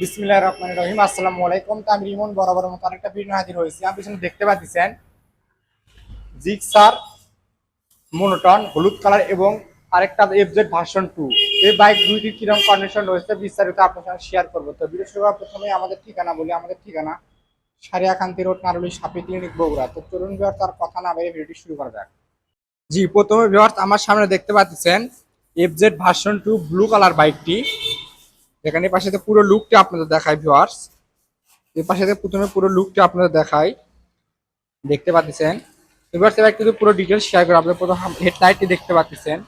বিসমিল্লাহ রহমান রহিম, আসসালামু আলাইকুম। তো আমি রিমন বরাবর মতো আরেকটা ভিডিও হাজির হয়েছি। আপনি পিছনে দেখতে পাচ্ছেন জিক্সার মোনোটন, হলুদ কালার এবং আরেকটা এফজেড ভার্সন টু এই বাইক দুইটির কীরকম কন্ডিশন রয়েছে বিস্তারিত আপনার সঙ্গে শেয়ার করব। তো ভিডিও শুরু করার প্রথমে আমাদের ঠিকানা বলি। আমাদের ঠিকানা সারিয়াকান্তি রোড, নারুলি সাপি ক্লিনিক বগুড়া। তো তরুণ বিহার তার কথা না বেরিয়ে ভিডিওটি শুরু করা যাক। জি, প্রথমে বিহার আমার সামনে দেখতে পাচ্ছেন FZ version two blue colour বাইকটি এখানে এই পাশে পুরো লুকটা আপনাদের দেখায় ভিউয়ার্স এই পাশে থেকে প্রথমে পুরো লুকটা আপনাদের দেখাই। দেখতে পাচ্ছেন? এবার সেবার কিন্তু পুরো ডিটেলস শেয়ার করে আপনাদের প্রথম হেডলাইটটি দেখতে পাচ্ছেন।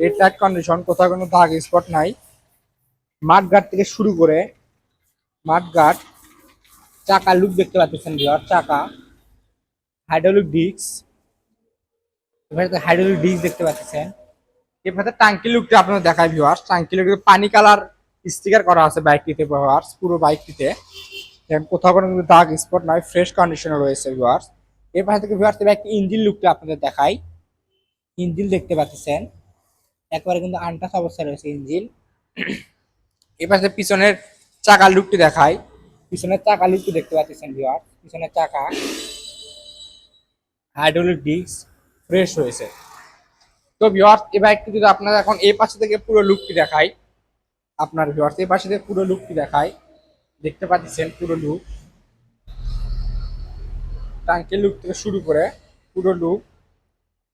হেডলাইট কন্ডিশন কোথাও কোনো দাগ স্পট নাই। মাঠ গার্ড থেকে শুরু করে মাঠ গার্ড চাকা লুক দেখতে পাচ্ছেন ভিউয়ার চাকা। হাইড্রোলিক ডিস্ক এবারে হাইড্রোলিক ডিস্ক দেখতে পাচ্ছেন। এবারে টাঙ্কি লুকটা আপনাদের দেখায় ভিউয়ার্স টাঙ্কি লুক পানি কালার স্টিকার করা আছে বাইকটিতে ভিউয়ার্স পুরো বাইকটিতে। দেখেন কোথাও কোনো কিন্তু দাগ স্পট নয় ফ্রেশ কন্ডিশনে রয়েছে ভিউয়ার্স এর পাশে থেকে ভিউয়ার্স এবার একটি ইঞ্জিন লুকটা আপনাদের দেখাই। ইঞ্জিন দেখতে পাচ্ছেন। একবারে কিন্তু আনটাস অবস্থায় রয়েছে ইঞ্জিন এর পাশে পিছনের চাকার লুকটি দেখাই। পিছনের চাকা লুকটি দেখতে পাচ্ছেন ভিউয়ার্স পিছনের চাকা হাইড্রোলিক ডিস্ক ফ্রেশ হয়েছে। তো ভিউয়ার্স এই বাইকটি যদি আপনারা এখন এই পাশে থেকে পুরো লুকটি দেখাই। আপনার ভিউয়ার্স এই পাশে পুরো লুকটি দেখাই দেখতে পাচ্ছেন পুরো লুক টাঙ্কের লুক থেকে শুরু করে পুরো লুক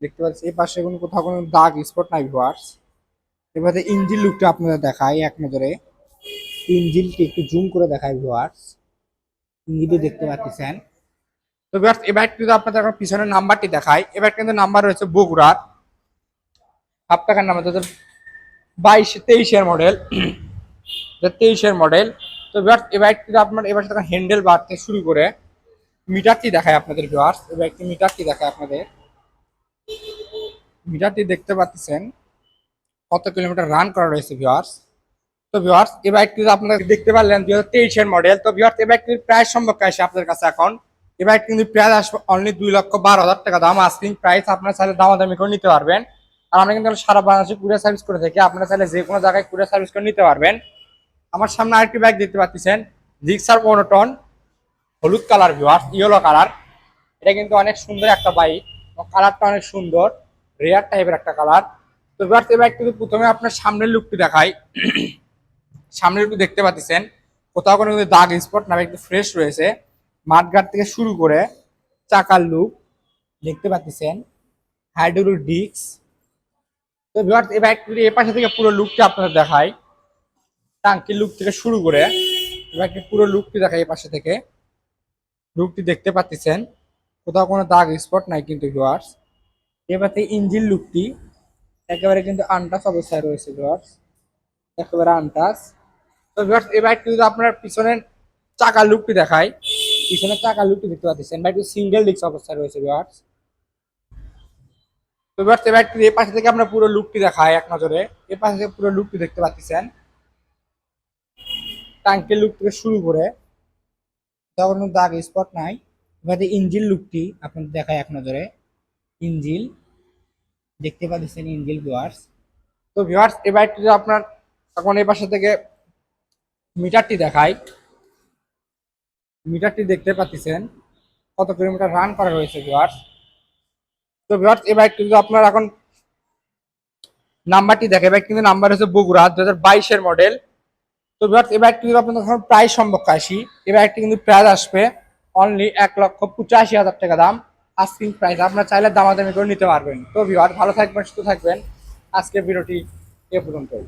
দেখতে পাচ্ছি এই পাশে কোনো কোথাও কোনো দাগ স্পট নাই ভিউয়ার্স এবারে ইঞ্জিন লুকটা আপনাদের দেখাই এক নজরে। ইঞ্জিনটি একটু জুম করে দেখাই ভিউয়ার্স ইঞ্জিনটি দেখতে পাচ্ছেন। তো ভিউয়ার্স এবার কিন্তু আপনাদের এখন পিছনের নাম্বারটি দেখাই, এবার কিন্তু নাম্বার রয়েছে বগুড়ার। হাফ টাকার নাম্বার বাইশ, তেইশের মডেল তেইশের মডেল তো ভিউয়ার্স এই বাইকটি আপনার এবার তখন হ্যান্ডেল বাড়তে শুরু করে, মিটারটি দেখায় আপনাদের ভিউয়ার্স এই বাইকটি মিটারটি দেখায় আপনাদের। মিটারটি দেখতে পাচ্ছেন, কত কিলোমিটার রান করা রয়েছে ভিউয়ার্স তো ভিউয়ার্স এই বাইকটি আপনারা দেখতে পারলেন দুই হাজার মডেল তো ভিউয়ার্স এই বাইকটির প্রাইস সম্পর্কে আসে আপনাদের কাছে এখন এই বাইকটি কিন্তু প্রাইস আসবে অনলি দুই লক্ষ বারো হাজার টাকা দাম আস্কিং প্রাইস আপনারা চাইলে দামাদামি করে নিতে পারবেন। আর আমরা কিন্তু সারা বাংলাদেশে কুরিয়ার সার্ভিস করে থাকি। আপনারা চাইলে যে কোনো জায়গায় কুরিয়ার সার্ভিস করে নিতে পারবেন। আমার সামনে আরেকটি বাইক দেখতে পাচ্ছেন। জিক্সার মনোটন হলুদ কালার ভিউয়ার্স ইয়েলো কালার এটা কিন্তু অনেক সুন্দর একটা বাইক কালারটা অনেক সুন্দর। রেয়ার টাইপের একটা কালার তো ভিউয়ার্স এই বাইক কিন্তু প্রথমে আপনার সামনের লুকটি দেখাই। সামনের লুকটি দেখতে পাচ্ছেন। কোথাও কোনো কিন্তু দাগ স্পট না, একটু ফ্রেশ রয়েছে। মাঠঘাট থেকে শুরু করে চাকার লুক দেখতে পাচ্ছেন। হাইড্রোলিক ডিস্ক তো থেকে পুরো লুক থেকে শুরু করে পুরো লুকটি থেকে। লুকটি দেখতে কোথাও কোনো দাগ স্পট নাই কিন্তু ইঞ্জিন লুকটি একেবারে কিন্তু আনটাস অবস্থায় রয়েছে ভিউয়ার্স একেবারে আনটাস তো ভিউয়ার্স এই বাইকটি যদি আপনার পিছনের চাকার লুকটি দেখায় পিছনের চাকার লুকটি দেখতে পাচ্ছেন বাইকটি সিঙ্গেল ডিস্ক অবস্থায় রয়েছে ভিউয়ার্স তো ভিউয়ার্স এই এই পাশে থেকে আমরা পুরো লুকটি দেখাই এক নজরে। এই পাশে থেকে পুরো লুকটি দেখতে পাচ্ছেন। টাঙ্কের লুক থেকে শুরু করে তখন দাগ স্পট নাই। এবারে ইঞ্জিন লুকটি আপনাদের দেখায় এক নজরে। ইঞ্জিল, দেখতে পাচ্ছেন ইঞ্জিল ভিউয়ার্স তো ভিওয়ার্স এই বাইকটি আপনার এখন এই পাশে থেকে মিটারটি দেখাই। মিটারটি দেখতে পাচ্ছেন। কত কিলোমিটার রান করা রয়েছে ভিউয়ার্স তো ভিউয়ার্স এই বাইকটি যদি আপনার এখন নাম্বারটি দেখে বাইক কিন্তু নাম্বার হচ্ছে বগুড়া দু হাজার বাইশের মডেল তো ভিউয়ার্স এই বাইকটি যদি আপনার এখন প্রায় সম্পর্কে আসি। এই বাইকটি কিন্তু প্রাইস আসবে অনলি এক লক্ষ পঁচাশি হাজার টাকা দাম। আস্কিং প্রাইস আপনারা চাইলে দামাদামি করে নিতে পারবেন। তো ভিউয়ার ভালো থাকবেন, সুস্থ থাকবেন। আজকের ভিডিওটি এ পর্যন্তই।